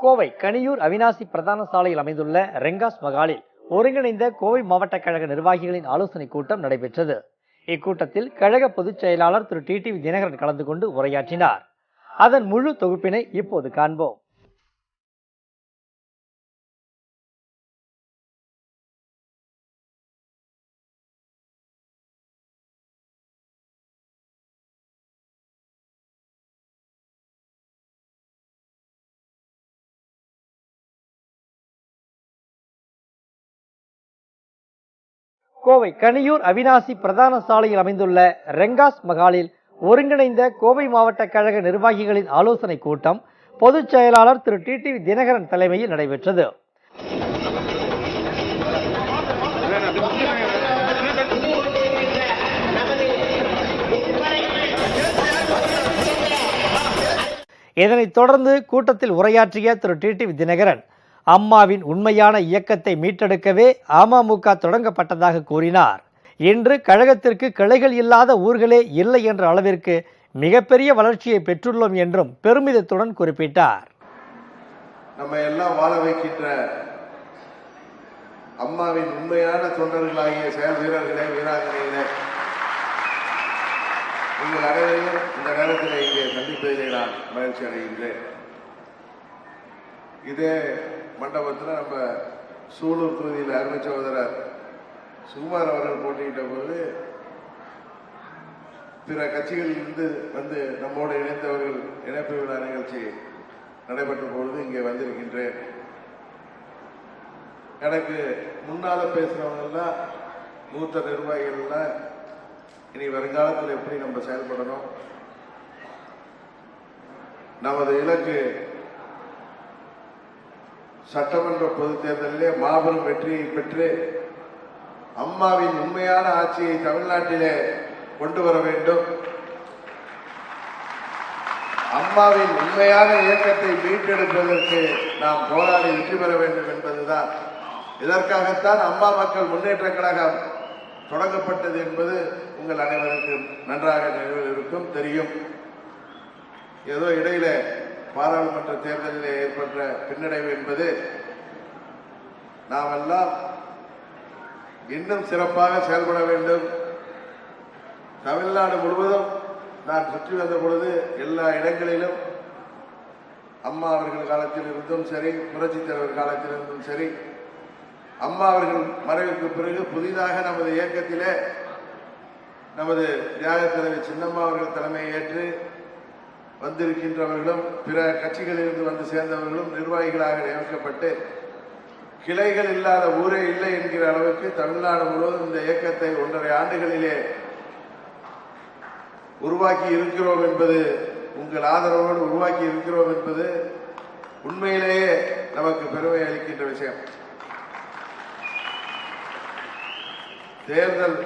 கோவை கனியூர் அவினாசி பிரதான சாலையில் அமைந்துள்ள ரெங்காஸ் மகாலில் ஒருங்கிணைந்த கோவை மாவட்ட கழக நிர்வாகிகளின் ஆலோசனைக் கூட்டம் நடைபெற்றது. இக்கூட்டத்தில் கழக பொதுச் செயலாளர் திரு. டிடிவி தினகரன் கலந்து கொண்டு உரையாற்றினார். அதன் முழு தொகுப்பினை இப்போது காண்போம். கோவை கனியூர் அவினாசி பிரதான சாலையில் அமைந்துள்ள ரெங்காஸ் மகாலில் ஒருங்கிணைந்த கோவை மாவட்ட கழக நிர்வாகிகளின் ஆலோசனைக் கூட்டம் பொதுச் செயலாளர் திரு டிடிவி தினகரன் தலைமையில் நடைபெற்றது. இதனைத் தொடர்ந்து கூட்டத்தில் உரையாற்றிய திரு டிடிவி தினகரன் அம்மாவின் உண்மையான இயக்கத்தை மீட்டெடுக்கவே அமமுக தொடங்கப்பட்டதாக கூறினார். இன்று கழகத்திற்கு கிளைகள் இல்லாத ஊர்களே இல்லை என்ற அளவிற்கு மிகப்பெரிய வளர்ச்சியை பெற்றுள்ளோம் என்றும் பெருமிதத்துடன் குறிப்பிட்டார். நம்ம எல்லாம் வாழ வைக்கின்ற அம்மாவின் உண்மையான தொண்டர்களாகிய செயல் வீரர்களே வீராங்கனைகளே உங்கள் அனைவரையும் இந்த நேரத்தில் இங்கே சந்திப்பதிலே நான் மகிழ்ச்சி அடைகின்றேன் இது மண்டபத்தில் நம்ம சூலூர் தொகுதியில் அருமை சகோதரர் சுகுமார் அவர்கள் போட்டியிட்ட போது பிற கட்சிகளிலிருந்து வந்து நம்மோடு இணைந்தவர்கள் இணைப்பு விழா நிகழ்ச்சி நடைபெற்ற பொழுது இங்கே வந்திருக்கின்றேன். எனக்கு முன்னால பேசுறவங்கெல்லாம் மூத்த நிர்வாகிகள்லாம் இனி வருங்காலத்தில் எப்படி நம்ம செயல்படணும்? நமது இலக்கு சட்டமன்ற பொதுத் தேர்தலிலே மாபெரும் வெற்றியை பெற்று அம்மாவின் உண்மையான ஆட்சியை தமிழ்நாட்டிலே கொண்டு வர வேண்டும். அம்மாவின் உண்மையான இயக்கத்தை மீட்டெடுப்பதற்கு நாம் போராடி வெற்றி பெற வேண்டும் என்பதுதான். இதற்காகத்தான் அம்மா மக்கள் முன்னேற்ற கழகம் தொடங்கப்பட்டது என்பது உங்கள் அனைவருக்கும் நன்றாக நினைவில் இருக்கும் தெரியும். ஏதோ இடையில பாராளுமன்ற தேர்தலில் ஏற்பட்ட பின்னடைவு என்பது நாம் எல்லாம் இன்னும் சிறப்பாக செயல்பட வேண்டும். தமிழ்நாடு முழுவதும் நான் சுற்றி வந்த பொழுது எல்லா இடங்களிலும் அம்மா அவர்கள் காலத்தில் இருந்தும் சரி புரட்சித் தலைவர் காலத்தில் இருந்தும் சரி அம்மா அவர்கள் மறைவுக்கு பிறகு புதிதாக நமது இயக்கத்திலே நமது தியாக தலைவர் சின்னம்மா அவர்கள் தலைமையை ஏற்று வந்திருக்கின்றவர்களும் பிற கட்சிகளிலிருந்து வந்து சேர்ந்தவர்களும் நிர்வாகிகளாக நியமிக்கப்பட்டு கிளைகள் இல்லாத ஊரே இல்லை என்கிற அளவுக்கு தமிழ்நாடு முழுவதும் இந்த இயக்கத்தை ஒன்றரை ஆண்டுகளிலே உருவாக்கி இருக்கிறோம் என்பது உங்கள் ஆதரவோடு உருவாக்கி இருக்கிறோம் என்பது உண்மையிலேயே நமக்கு பெருமை அளிக்கின்ற விஷயம். தேர்தல்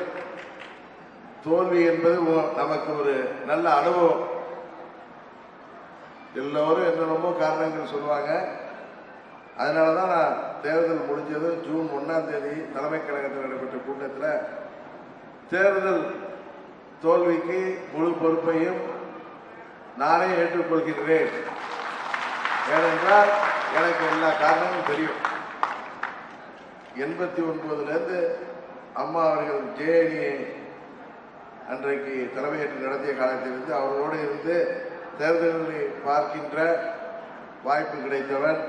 தோல்வி என்பது நமக்கு ஒரு நல்ல அனுபவம். எல்லோரும் என்னென்னமோ காரணங்கள் சொல்லுவாங்க. அதனால தான் நான் தேர்தல் முடிஞ்சது ஜூன் ஒன்றாம் தேதி தலைமை கழகத்தில் நடைபெற்ற கூட்டத்தில் தேர்தல் தோல்விக்கு முழு பொறுப்பையும் நானே ஏற்றுக்கொள்கின்றேன் ஏனென்றால் எனக்கு எல்லா காரணமும் தெரியும். எண்பத்தி ஒன்பதுலேருந்து அம்மா அவர்கள் ஜேஎன்ஏ அன்றைக்கு தலைமையேற்று நடத்திய காலத்திலிருந்து அவர்களோடு இருந்து தேர்தல்களை பார்க்கின்ற வாய்ப்பு கிடைத்தவன்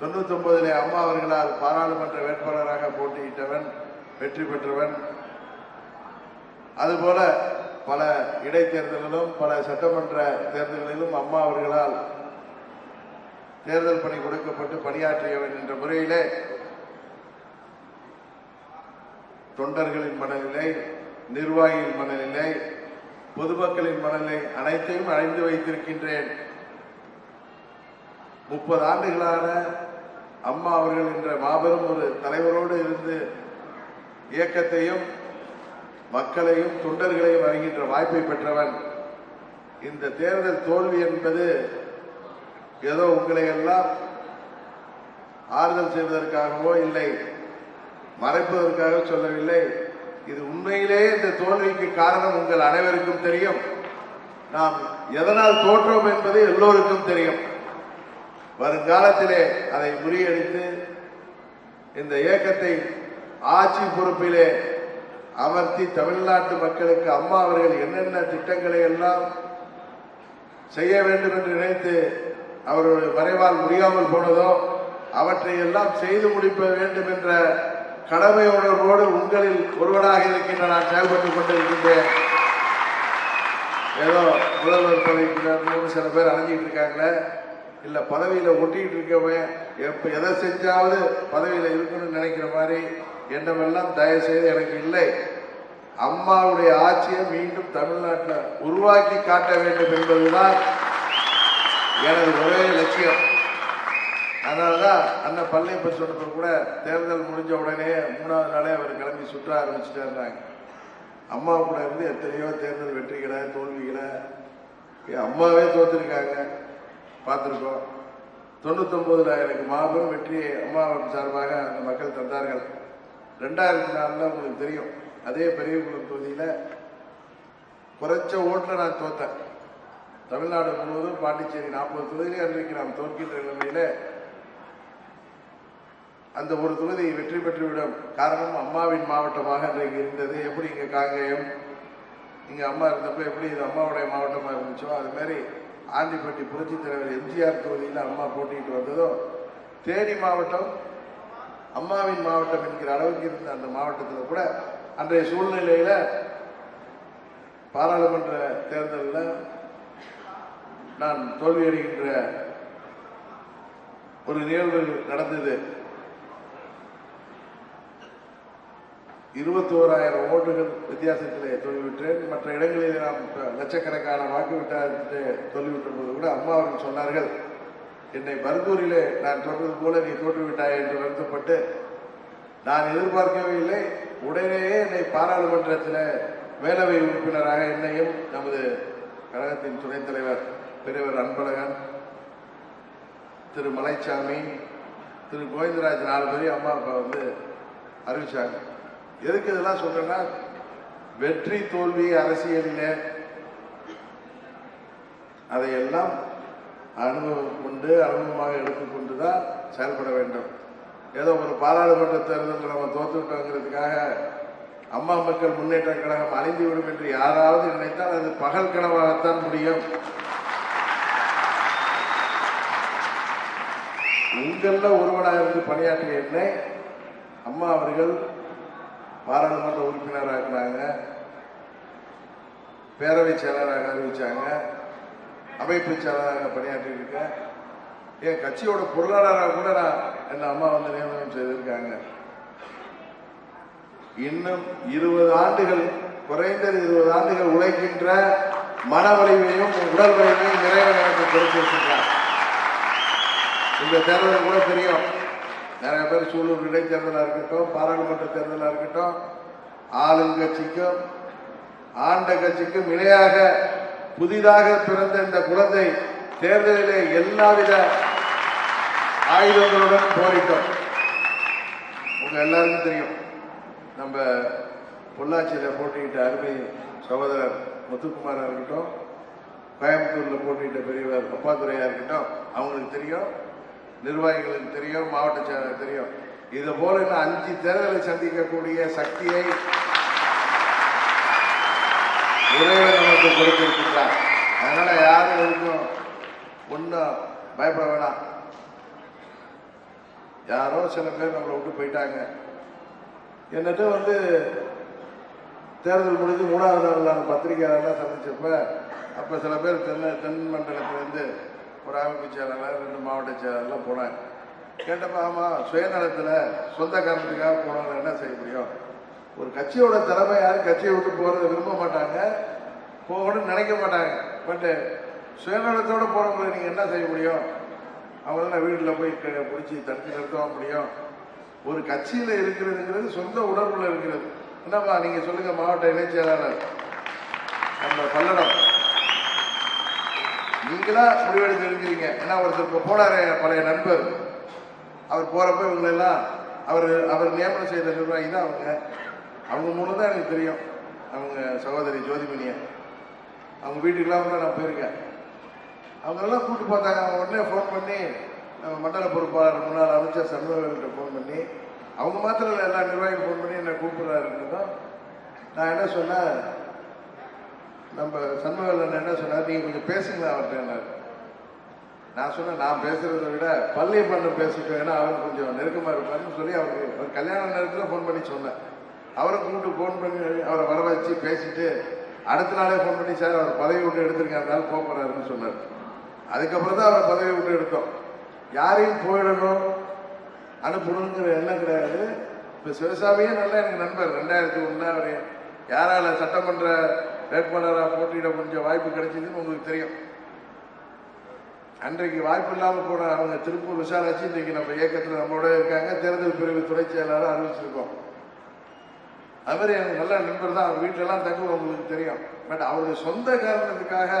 தொண்ணூத்தொன்பதிலே அம்மா அவர்களால் பாராளுமன்ற வேட்பாளராக போட்டியிட்டவன் வெற்றி பெற்றவன். அதுபோல பல இடைத்தேர்தலிலும் பல சட்டமன்ற தேர்தல்களிலும் அம்மா அவர்களால் தேர்தல் பணி கொடுக்கப்பட்டு பணியாற்றியவன் என்ற முறையிலே தொண்டர்களின் மனநிலை நிர்வாகியின் மனநிலை பொதுமக்களின் மனநிலை அனைத்தையும் அடைந்து வைத்திருக்கின்றேன். முப்பது ஆண்டுகளான அம்மா அவர்கள் என்ற மாபெரும் ஒரு தலைவரோடு இருந்து இயக்கத்தையும் மக்களையும் தொண்டர்களையும் அறிகின்ற வாய்ப்பை பெற்றவன். இந்த தேர்தல் தோல்வி என்பது ஏதோ உங்களை எல்லாம் ஆறுதல் செய்வதற்காகவோ இல்லை மறைப்பதற்காக சொல்லவில்லை. இது உண்மையிலேயே இந்த தோல்விக்கு காரணம் உங்கள் அனைவருக்கும் தெரியும். நாம் எதனால் தோற்றோம் என்பது எல்லோருக்கும் தெரியும். வருங்காலத்திலே அதை முறியடித்து இந்த இயக்கத்தை ஆட்சி பொறுப்பிலே அமர்த்தி தமிழ்நாட்டு மக்களுக்கு அம்மா அவர்கள் என்னென்ன திட்டங்களை எல்லாம் செய்ய வேண்டும் என்று நினைத்து அவருடைய மறைவால் முடியாமல் போனதோ அவற்றை எல்லாம் செய்து முடிக்க வேண்டும் என்ற கடமை உணர்வோடு உங்களில் ஒருவனாக இருக்கின்ற நான் செயல்பட்டுக் கொண்டிருக்கின்றேன். ஏதோ முதல்வர் பதவிக்கு சில பேர் அணைஞ்சிட்டு இருக்காங்களே. இல்லை பதவியில் ஒட்டிக்கிட்டு இருக்கவன் எப்போ எதை செஞ்சாவது பதவியில் இருக்கணும்னு நினைக்கிற மாதிரி என்னவெல்லாம் தயவு செய்து எனக்கு இல்லை. அம்மாவுடைய ஆட்சியை மீண்டும் தமிழ்நாட்டில் உருவாக்கி காட்ட வேண்டும் என்பதுதான் எனது ஒரே லட்சியம். அதனால தான் அண்ணன் பழனியப்ப சொன்னப்ப கூட தேர்தல் முடிஞ்ச உடனே மூணாவது நாளே அவர் கிளம்பி சுற்ற ஆரம்பிச்சுட்டாருந்தாங்க அம்மா கூட இருந்து எத்தனையோ தேர்தல் வெற்றிகளை தோல்விகளை என் அம்மாவே தோத்துருக்காங்க. பார்த்துருக்கோம். தொண்ணூத்தொம்போதுல எனக்கு மாபெரும் வெற்றியை அம்மா சார்பாக அந்த மக்கள் தந்தார்கள். ரெண்டாயிரத்தி நாலில் உங்களுக்கு தெரியும். அதே பெரியகுளம் தொகுதியில் குறைச்ச ஓட்டில் நான் தோத்தேன். தமிழ்நாடு முழுவதும் பாண்டிச்சேரி நாற்பது தொகுதியிலே அன்றைக்கு நாம் தோற்கின்ற நிலையில் அந்த ஒரு தொகுதி வெற்றி பெற்றுவிடும். காரணம் அம்மாவின் மாவட்டமாக இன்றைக்கு இருந்தது. எப்படி இங்கே காங்கேயம்? இங்கே அம்மா இருந்தப்போ எப்படி இது அம்மாவுடைய மாவட்டமாக இருந்துச்சோ அது மாதிரி ஆண்டிப்பட்டி புரட்சி தலைவர் எம்ஜிஆர் தொகுதியில் அம்மா போட்டிட்டு வந்ததோ தேனி மாவட்டம் அம்மாவின் மாவட்டம் என்கிற அளவுக்கு இருந்த அந்த மாவட்டத்தில் கூட அன்றைய சூழ்நிலையில் பாராளுமன்ற தேர்தலில் நான் தோல்வியடைகின்ற ஒரு நிகழ்வு நடந்தது. இருபத்தோராயிரம் ஓட்டுகள் வித்தியாசத்திலே தோல்விவிட்டேன் மற்ற இடங்களில் நாம் லட்சக்கணக்கான வாக்கு விட்டாரத்திலே தோல்விவிட்ட போது கூட அம்மா அவர்கள் சொன்னார்கள் என்னை பர்கூரிலே நான் தோற்றது போல நீ தோற்றுவிட்டாய் என்று வருத்தப்பட்டு நான் எதிர்பார்க்கவே இல்லை. உடனேயே என்னை பாராளுமன்றத்தில் மேலவை உறுப்பினராக என்னையும் நமது கழகத்தின் துணைத் தலைவர் பெரியவர் அன்பழகன் திரு. மலைச்சாமி திரு. கோவிந்தராஜ் நாலு பேரையும் அம்மா அப்பா வந்து அறிவிச்சாங்க. எதுக்கு இதெல்லாம் சொல்றேன்னா வெற்றி தோல்வி அரசியலில் அதையெல்லாம் அனுபவம் கொண்டு அனுபவமாக எடுத்துக்கொண்டு தான் செயல்பட வேண்டும். ஏதோ ஒரு பாராளுமன்ற தேர்தலில் நம்ம தோற்றுவிட்டோங்கிறதுக்காக அம்மா மக்கள் முன்னேற்ற கழகம் அழிந்துவிடும் என்று யாராவது நினைத்தால் அது பகல் கனவாகத்தான் முடியும். உங்களில் ஒருவனாக இருந்து பணியாற்றிய என்னை அம்மா அவர்கள் பாராளுமன்ற உறுப்பினராக்குனாங்க பேரவை செயலராக அறிவிச்சாங்க. அமைப்பு செயலராக பணியாற்றியிருக்கேன். என் கட்சியோட பொருளாளராக கூட நான் என் அம்மா வந்து நியமனம் செய்திருக்காங்க. இன்னும் இருபது ஆண்டுகள் குறைந்தது இருபது ஆண்டுகள் உழைக்கின்ற மன வலிமையும் உடல் வலிமையும் நிறைவன் எனக்கு கொடுத்திருக்கின்றார் இந்த தேர்தல் கூட தெரியும். நிறைய பேர் சூலூர் இடைத்தேர்தலாக இருக்கட்டும் பாராளுமன்ற தேர்தலாக இருக்கட்டும் ஆளுங்கட்சிக்கும் ஆண்ட கட்சிக்கும் இணையாக புதிதாக பிறந்த இந்த குழந்தை தேர்தலிலே எல்லாவித ஆயுதங்களுடன் போரிட்டோம். உங்க எல்லாருக்கும் தெரியும் நம்ம பொள்ளாச்சியில் போட்டிக்கிட்ட அருமை சகோதரர் முத்துக்குமாராக இருக்கட்டும் கோயம்புத்தூரில் போட்டிக்கிட்ட பெரியவர் அப்பாத்துறையாக இருக்கட்டும் அவங்களுக்கு தெரியும். நிர்வாகிகளுக்கு தெரியும் மாவட்ட செயலர் தெரியும். இது போல இன்னும் அஞ்சு தேர்தலை சந்திக்கக்கூடிய சக்தியை இறைவன் நமக்கு கொடுத்திருக்கிறார். அதனால யாரும் இருக்கும் ஒன்றும் பயப்பட வேணாம். யாரோ சில பேர் நம்மளை விட்டு போயிட்டாங்க. என்னட்டு வந்து தேர்தல் முடிஞ்சு மூணாவது நாள் நான் பத்திரிகையாளர்லாம் சந்திச்சப்ப அப்போ சில பேர் தென்ன தென் மண்டலத்திலேருந்து ஒரு அமைப்பு செயலாளர் ரெண்டு மாவட்ட செயலாளர்லாம் போனாங்க. கேட்டப்ப ஆமாம் சுயநலத்தில் சொந்த காரணத்துக்காக போனவங்க என்ன செய்ய முடியும்? ஒரு கட்சியோட தலைமை யாரும் கட்சியை விட்டு போகிறத விரும்ப மாட்டாங்க. போகணும்னு நினைக்க மாட்டாங்க. பட்டு சுயநலத்தோடு போகிறவங்களை நீங்கள் என்ன செய்ய முடியும்? அவங்களாம் வீட்டில் போய் க- பிடிச்சி தடுத்து நிறுத்தவா முடியும்? ஒரு கட்சியில் இருக்கிறதுங்கிறது சொந்த உடம்புல இருக்கிறது. என்னம்மா நீங்கள் சொல்லுங்கள் மாவட்ட இணைச் செயலாளர். நம்ம பல்லடம். நீங்களா முடிவெடுத்து இருக்கிறீங்க ஏன்னா ஒருத்தர் இப்போ போனார் பழைய நண்பர். அவர் போகிறப்ப இவங்களெல்லாம் அவர் அவர் நியமனம் செய்த நிர்வாகி தான் அவங்க. அவங்க மூலம் தான் எனக்கு தெரியும். அவங்க சகோதரி ஜோதிமணியை. அவங்க வீட்டுக்கெல்லாம் கூட நான் போயிருக்கேன். அவங்களெல்லாம் கூப்பிட்டு பார்த்தாங்க. அவங்க உடனே ஃபோன் பண்ணி மண்டல பொறுப்பாளர் முன்னாள் அமைச்சர் சண்முகவேல்கிட்ட ஃபோன் பண்ணி அவங்க மாத்திரம் எல்லா நிர்வாகிகள் ஃபோன் பண்ணி என்னை கூப்பிடுறாருன்னு நான் என்ன சொன்னேன்? நம்ம சண்முகன் என்ன சொன்னார்? நீங்கள் கொஞ்சம் பேசுங்களேன் அவர்கிட்ட நான் சொன்னேன் நான் பேசுறதை விட பள்ளி பண்ண பேசிட்டோம் ஏன்னா அவர் கொஞ்சம் நெருக்கமாக இருப்பாருன்னு சொல்லி அவருக்கு ஒரு கல்யாண நேரத்தில் ஃபோன் பண்ணி சொன்னேன். அவரை கூப்பிட்டு ஃபோன் பண்ணி அவரை வர வச்சு பேசிட்டு அடுத்த நாளே ஃபோன் பண்ணி சார் அவர் பதவி விட்டு எடுத்திருக்காங்க போக போறாருன்னு சொன்னார். அதுக்கப்புறம் தான் அவரை பதவி விட்டு எடுத்தோம். யாரையும் போயிடணும் அனுப்பணுங்கிற எண்ணம் கிடையாது. இப்போ சிவசாமியே நல்லா எனக்கு நண்பர் ரெண்டாயிரத்தி ஒன்று அவர் யாரால சட்டமன்ற வேட்பாளராக போட்டியிட கொஞ்சம் வாய்ப்பு கிடைச்சதுன்னு உங்களுக்கு தெரியும். அன்றைக்கு வாய்ப்பு இல்லாமல் போன அவங்க திருப்பூர் விசாலாச்சு இன்றைக்கி நம்ம இயக்கத்தில் நம்மளோட இருக்காங்க. தேர்தல் பிரிவு துணை செயலாளர் அறிவிச்சிருக்கோம். அது மாதிரி எனக்கு நல்ல நண்பர் தான். அவர் வீட்டிலலாம் தங்குவோம் உங்களுக்கு தெரியும். பட் அவருடைய சொந்த காரணத்துக்காக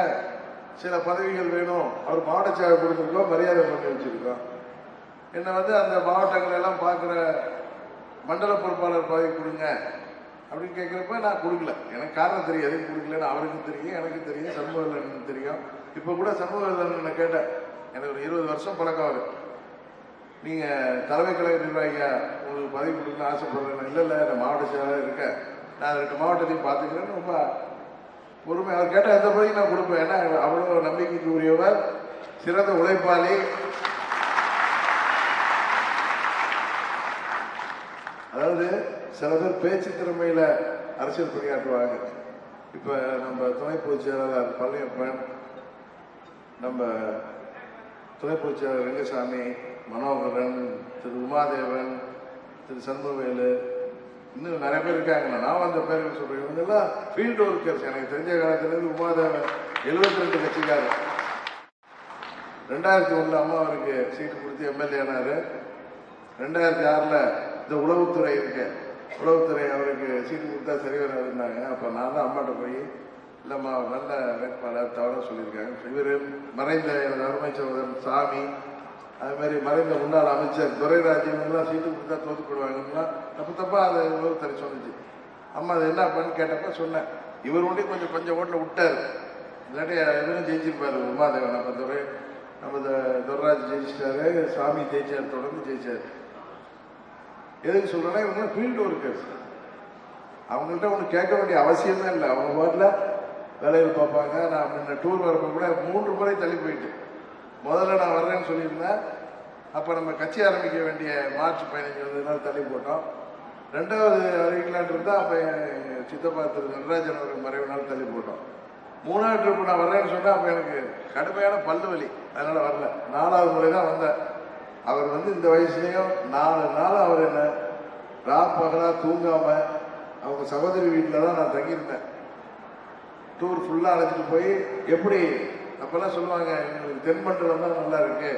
சில பதவிகள் வேணும். அவர் மாவட்ட சேவை கொடுத்துருக்கோம் மரியாதை பண்ணி வச்சுருக்கோம். என்னை வந்து அந்த மாவட்டங்களெல்லாம் பார்க்குற மண்டல பொறுப்பாளர் பதவி கொடுங்க. அப்படின்னு கேட்குறப்ப நான் கொடுக்கல. எனக்கு காரணம் தெரியும் எதுவும் கொடுக்கலன்னு அவருக்கும் தெரியும் எனக்கு தெரியும் சண்முகவேலனுக்கு தெரியும். இப்போ கூட சண்முகவேலன் கேட்டேன். எனக்கு ஒரு இருபது வருஷம் பழக்கம் அவர் நீங்கள் தலைமை கழக நிர்வாகியா உங்களுக்கு பதவி கொடுக்கணும்னு ஆசைப்படுறேன் இல்லை இல்லை நான் மாவட்ட செயலாளர் இருக்கேன். நான் ரெண்டு மாவட்டத்தையும் பார்த்துக்கிறேன்னு ரொம்ப பொறுமை. அவர் கேட்டால் எந்த பதவியும் நான் கொடுப்பேன். ஏன்னா அவ்வளோ நம்பிக்கைக்கு உரியவர் சிறந்த உழைப்பாளி அதாவது சில பேர் பேச்சு திறமையில அரசியல் பணியாற்றுவாங்க. இப்ப நம்ம துணை பொதுச் செயலாளர் பழனியப்பன் நம்ம துணை பொதுச் செயலாளர் மனோகரன் திரு உமாதேவன் திரு சண்முகவேலு இன்னும் நிறைய பேர் இருக்காங்க. நான் அந்த பேர்கள் சொல்றேன். இவங்கெல்லாம் ஃபீல்டு ஒர்க்கர்ஸ் எனக்கு தெரிஞ்ச காலத்துலேருந்து உமாதேவன் எழுபத்தி ரெண்டு கட்சிக்காரர். ரெண்டாயிரத்தி ஒண்ணுல அம்மா அவருக்கு சீட்டு கொடுத்து எம்எல்ஏ ஆனார். ரெண்டாயிரத்தி ஆறில் இந்த உளவுத்துறை இருக்கு. உளவுத்துறை அவருக்கு சீட்டு கொடுத்தா சரி வராதுன்னாங்க. அப்போ நான் தான் அம்மாட்ட போய் இல்லைம்மா அவர் நல்ல வேட்பாளர் தவறாக சொல்லியிருக்காங்க. இவர் மறைந்த எனது அருமை சகோதரன் சாமி அது மாதிரி மறைந்த முன்னாள் அமைச்சர் துரைராஜன்லாம் சீட்டு கொடுத்தா தோத்து தப்பு தப்பா அதை உளவுத்துறை சொன்னுச்சு. அம்மா அது என்ன பண்ணு கேட்டப்ப சொன்னேன். இவர் ஒண்டி கொஞ்சம் கொஞ்சம் ஓட்டில் விட்டார். இல்லாட்டி இவரும் ஜெயிச்சிருப்பாரு. உமாதேவன் நம்ம துரை நம்ம த- ஜெயிச்சிட்டாரு. சாமி ஜெயிச்சார் தொடர்ந்து ஜெயிச்சார். எதுக்கு சொல்கிறேன்னா இவங்க ஃபீல்டு ஒர்க்கர்ஸ் அவங்கள்ட்ட ஒன்று கேட்க வேண்டிய அவசியமே இல்லை. அவங்க பாட்டில் வேலையில் பார்ப்பாங்க. நான் முன்ன டூர் வரப்போ கூட மூன்று முறை தள்ளி போயிட்டு முதல்ல நான் வர்றேன்னு சொல்லியிருந்தேன். அப்போ நம்ம கட்சி ஆரம்பிக்க வேண்டிய மார்ச் பதினஞ்சு வந்ததுனால தள்ளி போட்டோம். ரெண்டாவது அறிவிக்கலான் இருந்தால் அப்போ என் சித்தப்பா திரு நடராஜன் அவருக்கு மறைவு நாள் தள்ளி போட்டோம். மூணாவது ட்ரிப் நான் வர்றேன்னு சொன்னால் அப்போ எனக்கு கடுமையான பல்லு வலி. அதனால் வரல. நாலாவது முறை தான் வந்தேன். அவர் வந்து இந்த வயசுலேயும் நாலு நாள் அவர் என்ன ரா பகலா தூங்காம அவங்க சகோதரி வீட்டில் தான் நான் தங்கியிருந்தேன். டூர் ஃபுல்லாக அழைச்சிட்டு போய் எப்படி அப்போல்லாம் சொல்லுவாங்க எங்களுக்கு தென்மண்டலம் தான் நல்லா இருக்கு.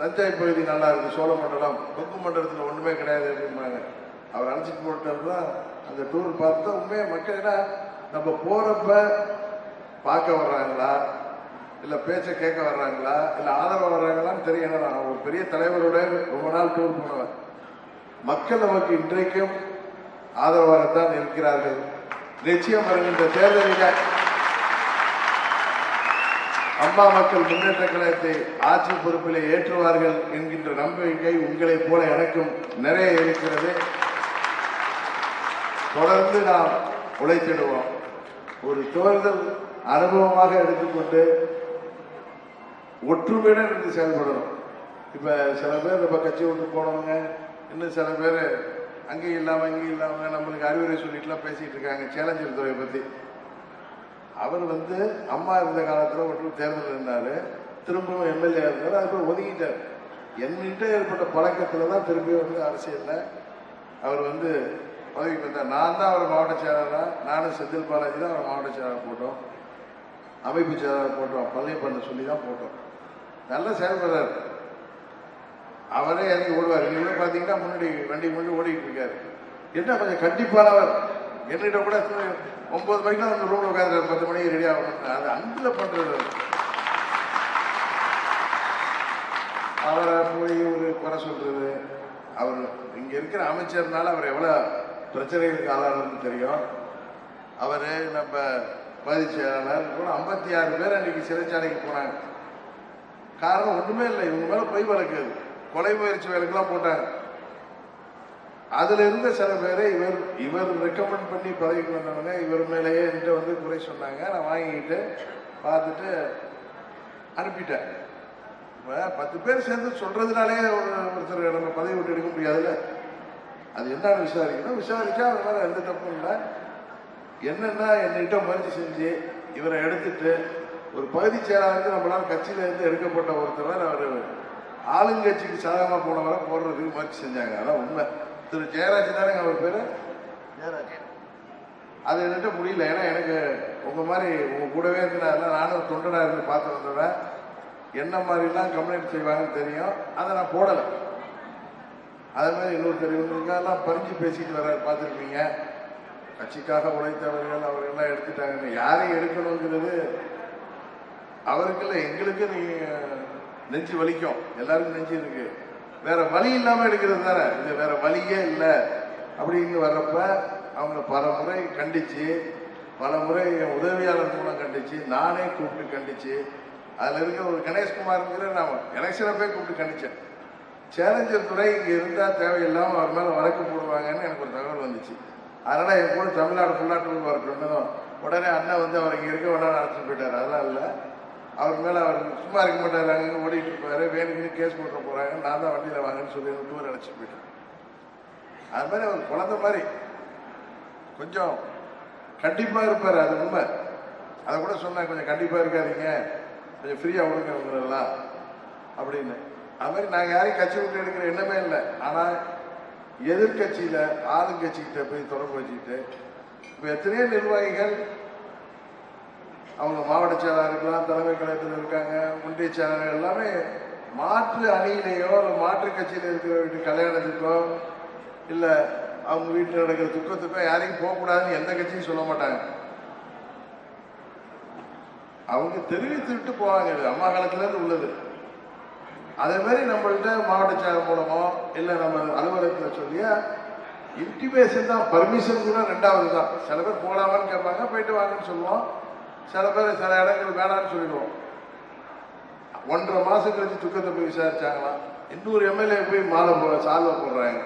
தஞ்சை பகுதி நல்லா இருக்கு சோழ மண்டலம் கொங்கு மண்டலத்தில் ஒன்றுமே கிடையாது அப்படிம்பாங்க. அவர் அழைச்சிட்டு போட்டது தான் அந்த டூர் பார்த்தா உண்மையாக மக்கள் என்ன நம்ம போகிறப்ப பார்க்க வர்றாங்களா? இல்லை பேச்சை கேட்க வர்றாங்களா? இல்லை ஆதரவு வர்றாங்களான்னு தெரியல. நான் ஒரு பெரிய தலைவரோட ரொம்ப நாள் டூர் போனவன். மக்கள் நமக்கு இன்றைக்கும் ஆதரவாகத்தான் இருக்கிறார்கள். நிச்சயம் வருகின்ற தேர்தலில் அம்மா மக்கள் முன்னேற்ற கழகத்தை ஆட்சி பொறுப்பிலே ஏற்றுவார்கள் என்கின்ற நம்பிக்கை உங்களைப் போல எனக்கும் நிறைய இருக்கிறது. தொடர்ந்து நாம் உழைத்திடுவோம். ஒரு தேர்தல் அனுபவமாக எடுத்துக்கொண்டு ஒற்றுமையுடன் இருந்து செயல்படணும். இப்போ சில பேர் நம்ம கட்சி விட்டு போனவங்க இன்னும் சில பேர் அங்கேயும் இல்லாமல் இங்கேயும் இல்லாமல் நம்மளுக்கு அறிவுரை சொல்லிட்டுலாம் பேசிகிட்டு இருக்காங்க சேலஞ்சர் துறையை பற்றி அவர் வந்து அம்மா இருந்த காலத்தில் ஒற்று தேர்தல் இருந்தார் திரும்பவும் எம்எல்ஏ இருந்தார் அதுக்கப்புறம் ஒதுக்கிட்டார். என்கிட்ட ஏற்பட்ட பழக்கத்தில் தான் திரும்பி வந்து அரசியலில் அவர் வந்து பதவி பெற்றார். நான் தான் அவர் மாவட்ட செயலாளராக நானும் செந்தில் பாலாஜி தான் அவர் மாவட்ட செயலாளர் போட்டோம். அமைப்பு செயலாளர் போட்டோம் பள்ளி பண்ண சொல்லி தான் போட்டோம். நல்ல செயல்படுறார். அவரே இறங்கி ஓடுவார். நீங்க பார்த்தீங்கன்னா முன்னாடி வண்டி முன்னாடி ஓடிட்டு இருக்காரு. என்ன கொஞ்சம் கண்டிப்பானவர். என்னிட்ட கூட சொ- ஒன்பது மணிக்கு தான் வந்து ரூம்ல உட்காந்துருக்காரு பத்து மணிக்கு ரெடி ஆகணும். அது அன்பில் பண்ணுறது அவரை. போய் ஒரு குறை சொல்றது. அவர் இங்கே இருக்கிற அமைச்சர்னால அவர் எவ்வளோ பிரச்சனைகளுக்கு ஆளானதுன்னு தெரியும். அவர் நம்ம பகுதி செயலாளர் கூட ஐம்பத்தி ஆறு பேர் அன்னைக்கு சிறைச்சாலைக்கு போனாங்க. காரணம் ஒண்ணுமே இல்லை இவங்க மேல பொய் வழக்கு கொலை முயற்சி வழக்குலாம் போட்டாங்க. அதுல இருந்த சில பேரை இவர் இவர் ரெக்கமெண்ட் பண்ணி பதவிக்கு வந்தவங்க இவர் மேலேயே என்கிட்ட வந்து குறை சொன்னாங்க. நான் வாங்கிக்கிட்டு பார்த்துட்டு அனுப்பிட்டேன். இப்போ பத்து பேர் சேர்ந்து சொல்றதுனாலே ஒரு ஒருத்தர் நம்ம பதவி விட்டு எடுக்க முடியாதுல்ல? அது என்னன்னு விசாரிக்கணும். விசாரிச்சா அது மேலே எந்த தப்பும் இல்லை. என்னன்னா என்கிட்ட முயற்சி செஞ்சு இவரை எடுத்துட்டு ஒரு பகுதி செயலாளருக்கு நம்மளால கட்சியில இருந்து எடுக்கப்பட்ட ஒருத்தர் அவர் ஆளுங்கட்சிக்கு சாதகமா போனவரை போடுறதுக்கு முயற்சி செஞ்சாங்க. அதான் உண்மை. திரு ஜெயராஜ் தானேங்க அவர் பேரு? ஜெயராஜ். அது என்கிட்ட முடியல. ஏன்னா எனக்கு உங்க மாதிரி உங்க கூடவே இருந்து நான் எல்லாம் நானும் தொண்டனா இருந்து பார்த்து வந்தவன் என்ன மாதிரிலாம் கம்ப்ளைண்ட் செய்வாங்கன்னு தெரியும். அதை நான் போடலை. அதே மாதிரி இன்னொருத்தர் இவங்களுக்கெல்லாம் பறிஞ்சு பேசிட்டு வர பார்த்துருப்பீங்க. கட்சிக்காக உழைத்தவர்கள் அவர்கள்லாம் எடுத்துட்டாங்க யாரையும் எடுக்கணுங்கிறது அவருக்கு இல்லை எங்களுக்கு நீ நெஞ்சு வலிக்கும். எல்லாருக்கும் நெஞ்சு இருக்கு. வேற வழி இல்லாம எடுக்கிறது தானே. இது வேற வழியே இல்லை. அப்படின்னு வர்றப்ப அவங்க பல முறை கண்டிச்சு பல முறை என் உதவியாளர் மூலம் கண்டிச்சு நானே கூப்பிட்டு கண்டிச்சு அதுல இருக்கிற ஒரு கணேஷ்குமார்ங்கிற நான் எலெக்ஷனை போய் கூப்பிட்டு கண்டிச்சேன். சேலஞ்சர் துறை இங்க இருந்தா தேவையில்லாம அவர் மேல வழக்கு போடுவாங்கன்னு எனக்கு ஒரு தகவல் வந்துச்சு. அதனால் என் கூட தமிழ்நாடு ஃபுல்லாக டூர் வரட்டும்னு உடனே அண்ணன் வந்து அவர் இங்கே இருக்க வேண்டாம் அழைச்சிட்டு போயிட்டாரு. அதெல்லாம் இல்லை. அவர் மேலே அவர் சும்மா இருக்க மாட்டார். அங்கே ஓடிட்டு இருப்பார். வேணுங்கன்னு கேஸ் போட்டு போகிறாங்க நான் தான் வண்டியில் வாங்கன்னு சொல்லி டூர் அழைச்சிட்டு போயிட்டேன் அது மாதிரி அவர் குழந்த மாதிரி. கொஞ்சம் கண்டிப்பாக இருப்பார். அது உண்மை. அதை கூட சொன்னேன் கொஞ்சம் கண்டிப்பாக இருக்காதீங்க. கொஞ்சம் ஃப்ரீயாக விடுங்க உங்களெல்லாம் அப்படின்னு. அது மாதிரி நாங்கள் யாரையும் கட்சி விட்டு எடுக்கிற எண்ணமே இல்லை. ஆனால் எதிர்கட்சியில் ஆளுங்கட்சிக்கிட்ட போய் தொடர்பு வச்சுக்கிட்டு இப்போ எத்தனையோ நிர்வாகிகள் அவங்க மாவட்ட செயலாளர் இருக்கலாம் தலைமை கழகத்தில் இருக்காங்க ஒன்றிய செயலாளர் எல்லாமே மாற்று அணியிலேயோ இல்லை மாற்று கட்சியில் இருக்கிற வீட்டு கல்யாணத்துக்கோ இல்லை அவங்க வீட்டில் நடக்கிற துக்கத்துக்கோ யாரையும் போகக்கூடாதுன்னு எந்த கட்சியும் சொல்ல மாட்டாங்க. அவங்க தெரிவித்து விட்டு போவாங்க இது அம்மா காலத்துலேருந்து உள்ளது. அதே மாதிரி நம்மள்கிட்ட மாவட்ட செயலர் மூலமோ இல்லை நம்ம அலுவலகத்தில் சொல்லியா இன்டிமேஷன் தான் பர்மிஷன் கூட ரெண்டாவது தான் சில பேர் போகலாமான்னு கேட்பாங்க போயிட்டு வாங்கன்னு சொல்லுவோம். சில பேர் சில இடங்கள் வேணாம்னு சொல்லிடுவோம். ஒன்றரை மாதம் கழிச்சு துக்கத்தை போய் விசாரிச்சாங்களாம். இன்னொரு எம்எல்ஏ போய் மாலை போ சால்வை போடுறாங்க.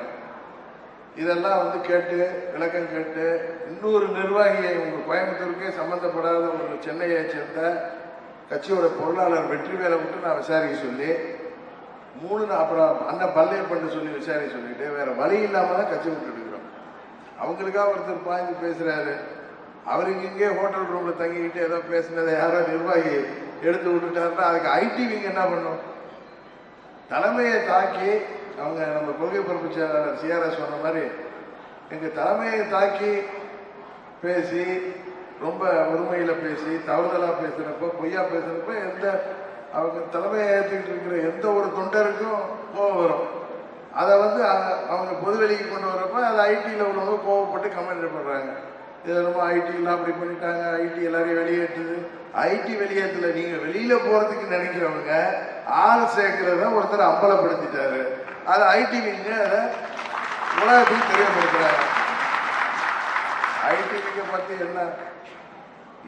இதெல்லாம் வந்து கேட்டு விளக்கம் கேட்டு இன்னொரு நிர்வாகியை உங்கள் கோயம்புத்தூருக்கே சம்மந்தப்படாத ஒரு சென்னையை சேர்ந்த கட்சியோட பொருளாளர் வெற்றிவேலை விட்டு நான் விசாரிக்க சொல்லி மூணு நா- அப்புறம் அண்ணன் பல்லையப்பட்டு சொல்லி விசாரணை சொல்லிட்டு வேற வழி இல்லாம தான் கட்சி விட்டு எடுக்கிறோம் அவங்களுக்காக ஒருத்தர் பாய்ந்து பேசுறாரு. அவருக்கு இங்கே ஹோட்டல் ரூம்ல தங்கிக்கிட்டு ஏதோ பேசினதை யாரோ நிர்வாகி எடுத்து விட்டுட்டாருன்னா அதுக்கு ஐடிவிங்க என்ன பண்ணும் தலைமையை தாக்கி அவங்க நம்ம கொள்கை பொறுப்பு செயலாளர் சிஆர்எஸ் சொன்ன மாதிரி எங்க தலைமையை தாக்கி பேசி ரொம்ப ஒருமையில பேசி தவறுதலா பேசுறப்ப பொய்யா பேசுறப்ப எந்த அவங்க தலைமையை ஏற்றுக்கிட்டு இருக்கிற எந்த ஒரு தொண்டருக்கும் கோபம் வரும். அதை வந்து அவங்க பொதுவெளிக்கு கொண்டு வரப்ப அது ஐடியில் உள்ளவங்க கோவப்பட்டு கமெண்ட் பண்ணுறாங்க இது ரொம்ப ஐடியெல்லாம் அப்படி பண்ணிட்டாங்க ஐடி எல்லாரையும் வெளியேற்றுது. ஐடி வெளியேற்றல நீங்கள் வெளியில் போகிறதுக்கு நினைக்கிறவங்க ஆள் சேர்க்கிறத ஒருத்தர் அம்பலப்படுத்திட்டாரு. அது ஐடி விங்க அதை உலகத்துக்கு தெரியப்படுத்துறாங்க. ஐடி விங்க பத்தி என்ன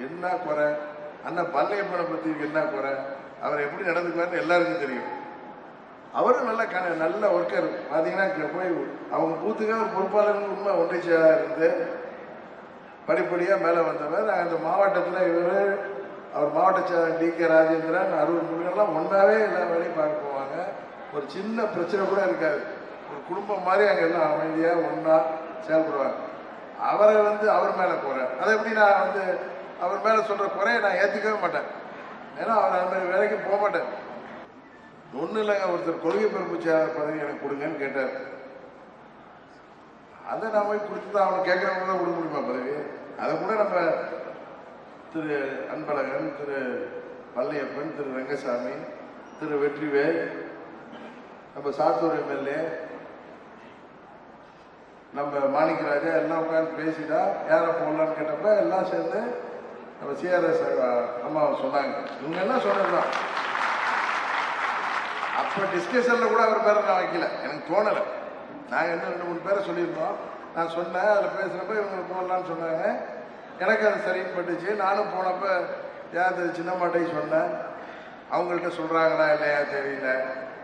என்ன குறை? அண்ணன் பல்லையப்பனை பற்றி என்ன குறை? அவர் எப்படி நடந்துக்குவார்னு எல்லாருக்கும் தெரியும். அவரும் நல்ல கண நல்ல ஒர்க்கர் பார்த்தீங்கன்னா போய் அவங்க பூத்துக்காக ஒரு பொறுப்பாளர் உண்மை ஒன்றிய செயலாளர் இருந்து படிப்படியாக மேலே வந்தவர். அந்த மாவட்டத்தில் இவர் அவர் மாவட்ட செயலர் டி. கே. ராஜேந்திரன் அருள் முருகன்லாம் ஒன்றாவே எல்லா வேலையும் பார்க்க போவாங்க. ஒரு சின்ன பிரச்சனை கூட இருக்காது. ஒரு குடும்பம் மாதிரி அங்கே எல்லாம் அமைதியாக ஒன்றா செயல்படுவாங்க. அவரை வந்து அவர் மேலே போகிறேன் அதை எப்படி நான் வந்து அவர் மேலே சொல்கிற குறையை நான் ஏற்றுக்கவே மாட்டேன். ஏன்னா அவர் அந்த வேலைக்கு போக மாட்டார் ஒன்றும் இல்லைங்க ஒருத்தர் கொள்கை பொறுப்பு செயலாளர் பதவி எனக்கு கொடுங்கன்னு கேட்டார். அதை நான் போய் கொடுத்து தான் அவனுக்கு கேட்குறவங்க தான் கொடுக்க முடியுமா பதவி? அதை கூட நம்ம திரு அன்பழகன் திரு பள்ளியப்பன் திரு ரங்கசாமி திரு வெற்றிவேல் நம்ம சாத்தூர் எம்எல்ஏ நம்ம மாணிக்கராஜா எல்லாம் உட்காந்து பேசிட்டா யாரை போடலான்னு கேட்டப்ப எல்லாம் சேர்ந்து நம்ம சிஆர்எஸ் அம்மா சொன்னாங்க. இவங்க எல்லாம் சொன்னதுதான் அப்போ டிஸ்கஷனில் கூட அவர் பேரை நான் வைக்கல. எனக்கு தோணலை. நாங்கள் இன்னும் ரெண்டு மூணு பேரை சொல்லியிருந்தோம். நான் சொன்னேன் அதில் பேசுகிறப்ப இவங்க போடலான்னு சொன்னாங்க. எனக்கு அது சரின்னு பட்டுச்சு. நானும் போனப்ப யார் சின்னம்மாட்டை சொன்னேன்? அவங்கள்ட்ட சொல்கிறாங்களா இல்லையா தெரியல.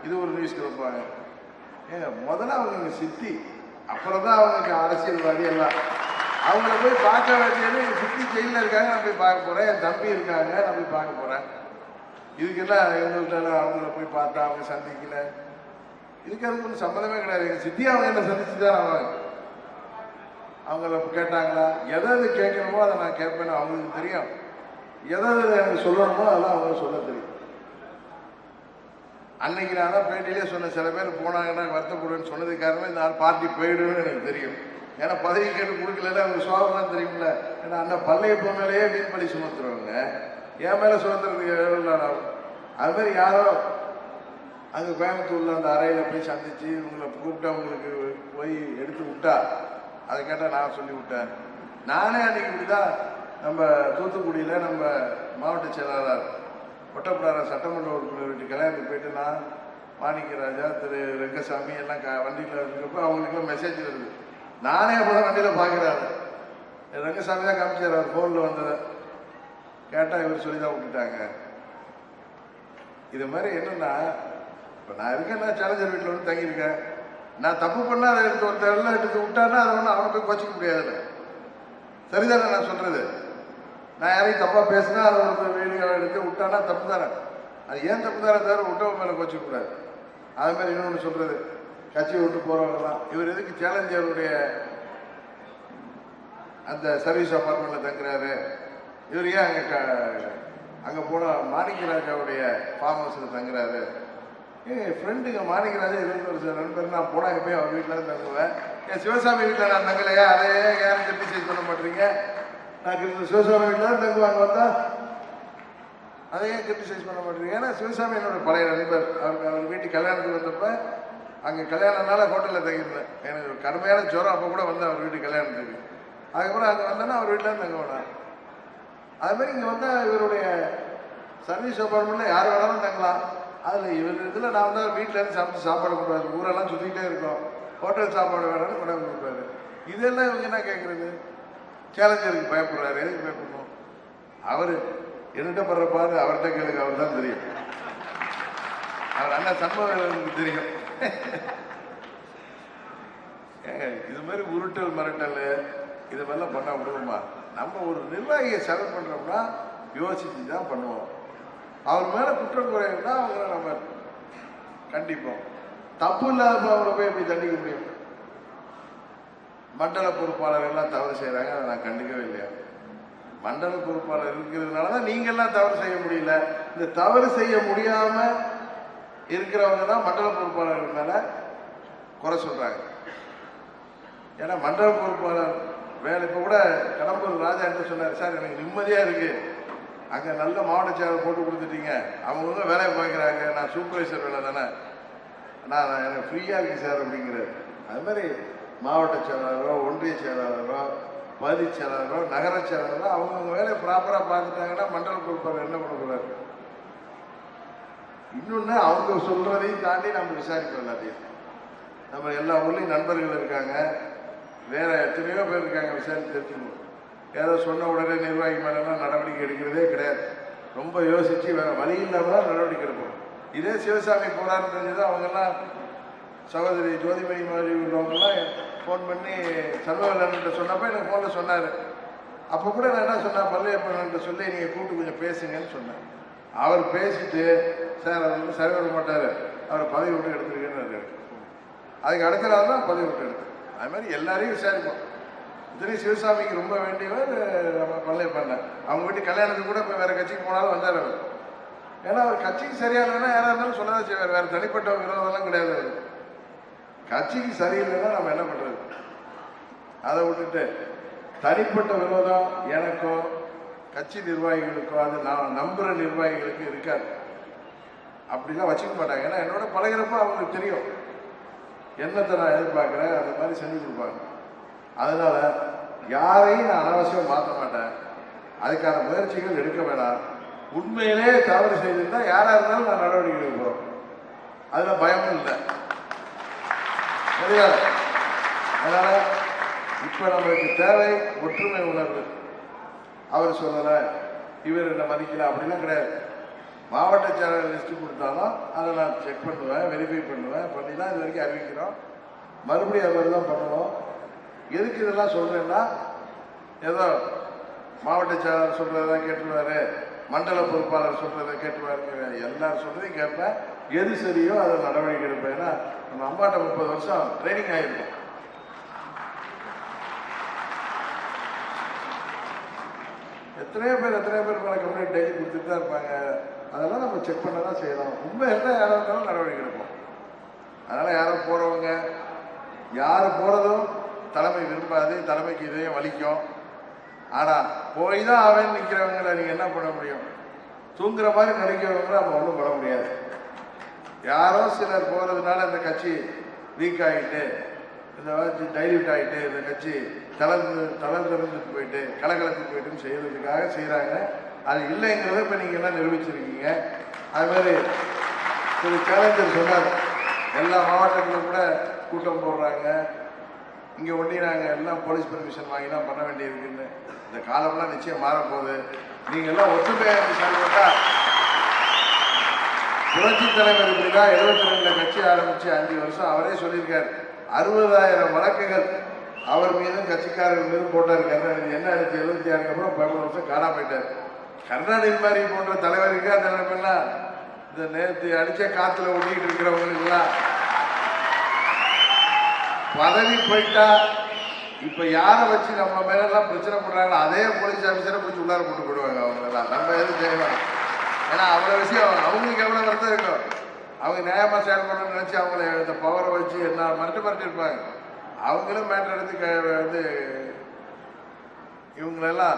இது ஒரு நியூஸ் கிளம்புவாங்க ஏங்க முதல்ல அவங்க சித்தி அப்புறம் தான் அவங்களுக்கு அரசியல்வாதி எல்லாம். அவங்கள போய் பார்க்க வேண்டியது சுற்றி சித்தி ஜெயிலில் இருக்காங்க நான் போய் பார்க்க போகிறேன் என் தம்பி இருக்காங்க நான் போய் பார்க்க போகிறேன் இதுக்கெல்லாம் எங்கள்கிட்ட அவங்கள போய் பார்த்தா அவங்க சந்திக்கல. இதுக்கு அதுக்கு ஒன்றும் சம்மந்தமே கிடையாது. எங்கள் சித்தி அவங்க என்ன சந்திச்சு தான் அவங்க அவங்கள கேட்டாங்களா? எதை எது கேட்கணுமோ அதை நான் கேட்பேன்னு அவங்களுக்கு தெரியும். எதை எது எனக்கு சொல்லணுமோ அதெல்லாம் அவங்க சொல்ல தெரியும். அன்னைக்கு நான் தான் பேட்டியிலே சொன்னேன் சில பேர் போனாங்கன்னா வருத்தப்படுவேன்னு சொன்னதுக்கு காரணமே இந்த பார்ட்டி போயிடுவேன்னு எனக்கு தெரியும். ஏன்னா பதவி கேட்டு கொடுக்கல அவங்க சோகம்லாம் தெரியும்ல. ஏன்னா அண்ணன் பள்ளையப்ப மேலேயே மீன்படி சுமத்துறவங்க. என் மேலே சுதந்திரத்துக்கு எவ்வளோ அது மாதிரி யாரோ அங்கே கோயம்புத்தூரில் அந்த அறையில் போய் சந்தித்து இவங்களை கூப்பிட்டு அவங்களுக்கு போய் எடுத்து விட்டா. அதை கேட்டால் நான் சொல்லி விட்டேன். நானே அன்றைக்கி இப்படி தான் நம்ம தூத்துக்குடியில் நம்ம மாவட்ட செயலாளர் ஒட்டப்பிடார சட்டமன்ற உறுப்பினர் வீட்டு கல்யாணத்துக்கு போயிட்டு நான் மாணிக்க ராஜா திரு ரெங்கசாமி எல்லாம் க வண்டியில் இருக்கிறப்ப அவங்களுக்குலாம் மெசேஜ் வருது. நானே அப்போதான் வண்டியில் பார்க்குறாரு ரங்கசாமி தான் காமிச்சார் அவர் ஃபோனில் வந்தது. கேட்டால் இவர் சொல்லி தான் விட்டுட்டாங்க. இது மாதிரி என்னென்னா இப்போ நான் இருக்கேன் நான் சேலஞ்சர் வீட்டில் வந்து தங்கியிருக்கேன். நான் தப்பு பண்ணால் அதை எடுத்து ஒருத்தர் எல்லாம் எடுத்து விட்டான்னா அதை ஒன்றும் அவனை போய் கோச்சிக்க முடியாதுல்ல. சரிதானே நான் சொல்கிறது நான் யாரையும் தப்பாக பேசினா அதை ஒருத்தர் வீடியோ எடுத்து விட்டானா தப்பு தானே அது ஏன் தப்பு தானே தவிர விட்டவன் மேலே கோச்சிக்க கூடாது. அது மாதிரி இன்னொன்று சொல்கிறது கட்சி விட்டு போறவங்கலாம் இவர் எதுக்கு சேலஞ்சருடைய அந்த சர்வீஸ் அப்பார்ட்மெண்ட்டில் தங்குறாரு? இவர் ஏன் அங்கே க அங்கே போனால் மாணிக்கராஜாவுடைய ஃபார்ம் ஹவுஸில் தங்குறாரு? ஏன் ஃப்ரெண்டுங்க மாணிக்கராஜா இருபது வருஷம் நண்பர். நான் போனால் போய் அவர் வீட்டில் தான் தங்குவேன். என் சிவசாமி வீட்டில் நான் தங்கலையா? அதையே ஏன் கிரிட்டிசைஸ் பண்ண மாட்டீங்க? நான் கிருஷ்ண சிவசாமி வீட்டில் தான் தங்குவாங்க வந்தா அதையே கிரிட்டிசைஸ் பண்ண மாட்டீங்க? ஏன்னா சிவசாமி என்னோட பழைய நண்பர். அவருக்கு அவர் வீட்டுக்கு கல்யாணத்துக்கு வந்தப்போ அங்கே கல்யாணம்னால ஹோட்டலில் தங்கியிருந்தேன். எனக்கு ஒரு கடுமையான ஜுரம் அப்போ கூட வந்தேன் அவர் வீட்டுக்கு கல்யாணத்துக்கு. அதுக்கப்புறம் அங்கே வந்தேன்னா அவர் வீட்டில் தான் தங்க வேணாம். அதுமாதிரி இங்கே வந்தால் இவருடைய சர்வீஸ் அப்பார்ட்மெண்ட்டில் யார் வேணாலும் தங்கலாம். அதில் இவர் இதில் நான் வந்து வீட்டில் இருந்து சமைச்சு சாப்பாடு கொடுப்பாரு. ஊரெல்லாம் சுற்றிக்கிட்டே இருக்கோம். ஹோட்டல் சாப்பாடு வேணும்னு கொண்டாந்து கொடுப்பாரு. இதெல்லாம் இவங்க என்ன கேட்குறது சேலஞ்சருக்கு பயப்படுறாரு. எதுக்கு பயப்படணும்? அவர் என்கிட்ட படுற பாரு அவர்கிட்ட கேளுங்க. அவர் தான் தெரியும். அவர் அண்ணன் சண்பவர்களுக்கு தெரியும். ஏங்க இது மாதிரி உருட்டல் மிரட்டல் இது மாதிரிலாம் பண்ண விடுவோமா? நம்ம ஒரு நிர்வாகியை செலவு பண்ணுறோம்னா யோசிச்சு தான் பண்ணுவோம். அவர் மேலே குற்றம் குறையும்னா அவங்கள நம்ம கண்டிப்போம். தப்பு இல்லாத அவங்கள போய் எப்படி தண்டிக்க முடியும்? மண்டல பொறுப்பாளர் எல்லாம் தவறு செய்கிறாங்க அதை நான் கண்டுக்கவே இல்லையா? மண்டல பொறுப்பாளர் இருக்கிறதுனால தான் நீங்கள்லாம் தவறு செய்ய முடியல. இந்த தவறு செய்ய முடியாமல் இருக்கிறவங்க தான் மண்டல பொறுப்பாளர்கள் மேலே குறை சொல்கிறாங்க ஏன்னா மண்டல பொறுப்பாளர் வேலை இப்போ கூட கடம்பூர் ராஜா என்ன சொன்னார்? சார் எனக்கு நிம்மதியாக இருக்குது அங்கே நல்ல மாவட்ட செயலர் போட்டு கொடுத்துட்டீங்க. அவங்கவுங்க வேலையை பார்க்குறாங்க. நான் சூப்பர்வைசர் வேலை தானே. நான் எனக்கு ஃப்ரீயாக இருக்கு சார் அப்படிங்கிறார். அது மாதிரி மாவட்ட செயலாளரோ ஒன்றிய செயலாளரோ பகுதி செயலாளரோ நகர செயலாளரோ அவங்கவுங்க வேலையை ப்ராப்பராக பார்த்துட்டாங்கன்னா மண்டல பொறுப்பாளர் என்ன பண்ணக்கூடாது இன்னொன்று அவங்க சொல்கிறதையும் தாண்டி நம்ம விசாரிப்போம் எல்லாத்தையும். நம்ம எல்லா ஊர்லேயும் நண்பர்கள் இருக்காங்க. வேற எத்தனையோ பேர் இருக்காங்க விசாரித்து தெரிஞ்சுக்கணும். ஏதோ சொன்ன உடனே நிர்வாகி மேலெல்லாம் நடவடிக்கை எடுக்கிறதே கிடையாது. ரொம்ப யோசித்து வேற வழி இல்லாமல் தான் நடவடிக்கை எடுப்போம். இதே சிவசாமி போறாருன்னு தெரிஞ்சது அவங்கெல்லாம் சகோதரி ஜோதிமணி மாதிரி உள்ளவங்கெல்லாம் ஃபோன் பண்ணி சண்முகலன்ட்ட சொன்னப்போ எனக்கு ஃபோனில் சொன்னார். அப்போ கூட நான் என்ன சொன்னேன் பள்ளியப்பன்கிட்ட சொல்லி நீங்கள் கூப்பிட்டு கொஞ்சம் பேசுங்கன்னு சொன்னேன். அவர் பேசிட்டு சார் அவர் வந்து சரி வர மாட்டார். அவர் பதவி விட்டு எடுத்துருக்கேன்னு அதுக்கு அடுத்த நாள் தான் பதவி விட்டு எடுத்தேன். அது மாதிரி எல்லாரையும் விசாரிப்போம். இத்தனை சிவசாமிக்கு ரொம்ப வேண்டியவர் நம்ம பள்ளியப்பண்ண அவங்க வீட்டு கல்யாணத்துக்கு கூட இப்போ வேறு கட்சிக்கு போனாலும் வந்தார் அவர். ஏன்னா அவர் கட்சிக்கு சரியா இல்லைன்னா யாராக இருந்தாலும் சொல்லதான் செய்வார். வேறு தனிப்பட்ட விரோதம்லாம் கிடையாது அவர். கட்சிக்கு சரியில்லைன்னா நம்ம என்ன பண்ணுறது அதை விட்டுட்டு தனிப்பட்ட விரோதம் எனக்கும் கட்சி நிர்வாகிகளுக்கோ அது நான் நம்புகிற நிர்வாகிகளுக்கு இருக்காது. அப்படிலாம் வச்சுக்க மாட்டாங்க. ஏன்னா என்னோட பழகிறப்போ அவங்களுக்கு தெரியும். என்னத்தை நான் எதிர்பார்க்குறேன்? அந்த மாதிரி செஞ்சு கொடுப்பாங்க. அதனால் யாரையும் நான் அனாவசியம் மாற்ற மாட்டேன். அதுக்கான முயற்சிகள் எடுக்க வேணாம். உண்மையிலே தவறு செய்திருந்தால் யாராக இருந்தாலும் நான் நடவடிக்கை எடுக்கிறோம் அதில் பயமும் இல்லை. சரியா? அதனால் இப்போ நம்மளுக்கு தேவை ஒற்றுமை உணர்வு. அவர் சொல்லலை இவர் என்ன மதிக்கல அப்படிலாம் கிடையாது. மாவட்ட சேனல் லிஸ்ட்டு கொடுத்தாலும் அதை நான் செக் பண்ணுவேன் வெரிஃபை பண்ணுவேன் பண்ணி தான் இது வரைக்கும் அறிவிக்கிறோம். மறுபடியும் அது மாதிரி தான் பண்ணுவோம் எதுக்கு இதெல்லாம் சொல்கிறேன்னா ஏதோ மாவட்ட செயலாளர் சொல்கிறத கேட்டுருவாரு மண்டல பொறுப்பாளர் சொல்கிறத கேட்டுருவாருங்கிற எல்லாரும் சொல்கிறதையும் கேட்பேன். எது சரியோ அதை நடவடிக்கை எடுப்பேன். ஏன்னா நம்ம அம்மாட்ட முப்பது வருஷம் ட்ரைனிங் ஆகிருக்கும் எத்தனையோ பேர் எத்தனையோ பேர் மேலே கம்ப்ளைண்ட் டெய்லி கொடுத்துட்டு தான் இருப்பாங்க. அதெல்லாம் நம்ம செக் பண்ண தான் செய்யலாம் உண்மை இருந்தால் யாராக இருந்தாலும் நடவடிக்கை எடுப்போம். அதனால் யாரும் போகிறவங்க யார் போகிறதும் தலைமை விரும்பாது தலைமைக்கு இதையும் வலிக்கும். ஆனால் போய் தான் அவன் நிற்கிறவங்கள நீங்கள் என்ன பண்ண முடியும்? தூங்குற மாதிரி நினைக்கிறவங்கள நம்ம ஒன்றும் பண்ண முடியாது. யாரோ சிலர் போகிறதுனால இந்த கட்சி வீக் ஆகிட்டு இந்த கட்சி டைல்யூட் ஆகிட்டு இந்த கட்சி தளர்ந்து தளர்ந்திருந்துட்டு போயிட்டு கலகலத்து போயிட்டுன்னு செய்யறதுக்காக செய்கிறாங்க அது இல்லைங்கிறத இப்போ நீங்கள் எல்லாம் நிரூபிச்சிருக்கீங்க. அதுமாதிரி திரு கலைஞர் சொன்னார் எல்லா மாவட்டங்களும் கூட கூட்டம் போடுறாங்க. இங்கே ஒண்டி நாங்கள் எல்லாம் போலீஸ் பெர்மிஷன் வாங்கி தான் பண்ண வேண்டியிருக்குன்னு. இந்த காலம்லாம் நிச்சயம் மாறப்போகுது. நீங்கள் எல்லாம் ஒற்றுமையாக செயல்பட்டா புரட்சி தலைவர் இருக்கா எழுபத்தி ரெண்டில் கட்சி ஆரம்பித்து அஞ்சு வருஷம் அவரே சொல்லியிருக்காரு. அறுபதாயிரம் வழக்குகள் அவர் மீதும் கட்சிக்காரர்கள் மீதும் போட்டார். கருணாநிதி என்ன ஆச்சு எழுபத்தி ஆறுக்கு அப்புறம் பதினொரு வருஷம் காணாம போயிட்டார். கருணாநிதி மாதிரி போன்ற தலைவருக்கு அந்த நிலைமையெல்லாம் இந்த நேற்று அடிச்ச காத்துல ஒட்டிக்கிட்டு இருக்கிறவங்களுக்கெல்லாம் பதவி போயிட்டா இப்ப யாரை வச்சு நம்ம மேல எல்லாம் பிரச்சனை பண்றாங்களோ அதே போலீஸ் ஆபீசரை பிடிச்சி உள்ளார போட்டு போடுவாங்க அவங்க எல்லாம் நம்ம எதுவும் செய்யலாம் ஏன்னா அவ்வளோ விஷயம் அவங்களுக்கு எவ்வளோ வருத்தம் இருக்கும் அவங்க நியாயமா செயல்படணும்னு நினைச்சு அவங்கள இந்த பவரை வச்சு என்ன மறட்டு மறட்டு இருப்பாங்க. அவங்களும் மேட்டர் எடுத்து க- வந்து இவங்களெல்லாம்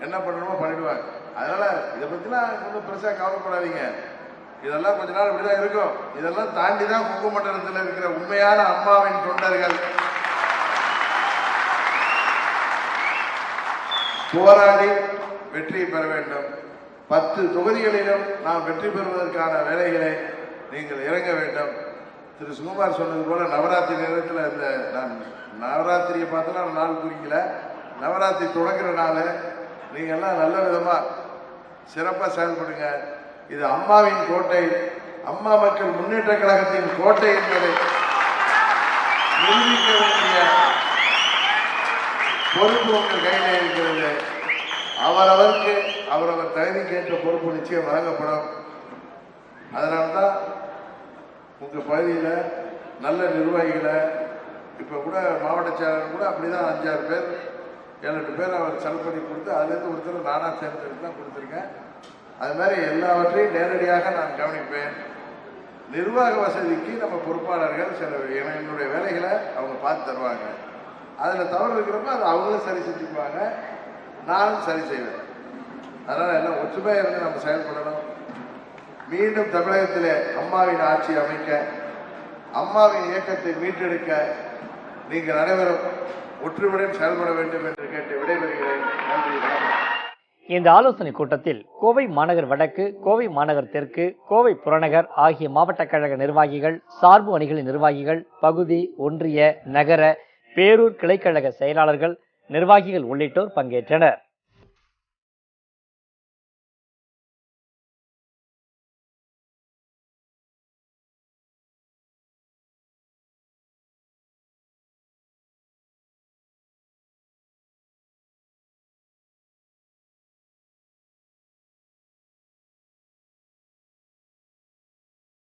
என்ன பண்ணணுமோ பண்ணிடுவாங்க. அதனால இதை பத்திலாம் ஒன்றும் பெருசா கவலைப்படாதீங்க. இதெல்லாம் கொஞ்ச நாள் இப்படிதான் இருக்கும். இதெல்லாம் தாண்டி தான் குங்குமண்டலத்தில் இருக்கிற உண்மையான அம்மாவின் தொண்டர்கள். போராடி வெற்றி பெற வேண்டும். பத்து தொகுதிகளிலும் நாம் வெற்றி பெறுவதற்கான வேலைகளை நீங்கள் இறங்க வேண்டும். திரு சுகுமார் சொன்னது போல நவராத்திரி நேரத்தில் இந்த நான் நவராத்திரியை பார்த்தோன்னா நாள் குறிக்கல. நவராத்திரி தொடங்குற நாள் நீங்கள்லாம் நல்ல விதமாக சிறப்பாக செயல்படுங்க இது அம்மாவின் கோட்டை அம்மா மக்கள் முன்னேற்ற கழகத்தின் கோட்டை என்பதை நிரூபிக்க வேண்டிய பொறுப்பு உங்கள் கையில இருக்கிறது. அவரவருக்கு அவரவர் தகுதிக்கேற்ற பொறுப்பு நிச்சயம் வழங்கப்படும். அதனால்தான் உங்கள் பகுதியில் நல்ல நிர்வாகிகளை இப்போ கூட மாவட்ட செயலாளர் கூட அப்படி தான் அஞ்சாறு பேர் ஏழு எட்டு பேர் அவர் செலவு பண்ணி கொடுத்து அதுலேருந்து ஒருத்தர் நானாக தேர்ந்தெடுத்து தான் கொடுத்துருக்கேன். அது மாதிரி எல்லாவற்றையும் நேரடியாக நான் கவனிப்பேன். நிர்வாக வசதிக்கு நம்ம பொறுப்பாளர்கள் சில என்னுடைய வேலைகளை அவங்க பார்த்து தருவாங்க. அதில் தவறு இருக்கிறப்ப அதை அவங்களும் சரி செஞ்சுக்குவாங்க. நானும் சரி செய்வேன். அதனால் எல்லாம் ஒற்றுமையாக இருந்து நம்ம செயல்படணும். மீண்டும் தமிழகத்தில் அம்மாவின் ஆட்சி அமைக்க அம்மாவின் இயக்கத்தை மீட்டெடுக்க நீங்கள் அனைவரும் ஒற்றுமையுடன் செயல்பட வேண்டும் என்று கேட்டு விடைபெறுகிறேன். நன்றி இந்த ஆலோசனை கூட்டத்தில் கோவை மாநகர் வடக்கு கோவை மாநகர் தெற்கு கோவை புறநகர் ஆகிய மாவட்ட கழக நிர்வாகிகள் சார்பு அணிகளின் நிர்வாகிகள் பகுதி ஒன்றிய நகர பேரூர் கிளைக்கழக செயலாளர்கள் நிர்வாகிகள் உள்ளிட்டோர் பங்கேற்றனர்.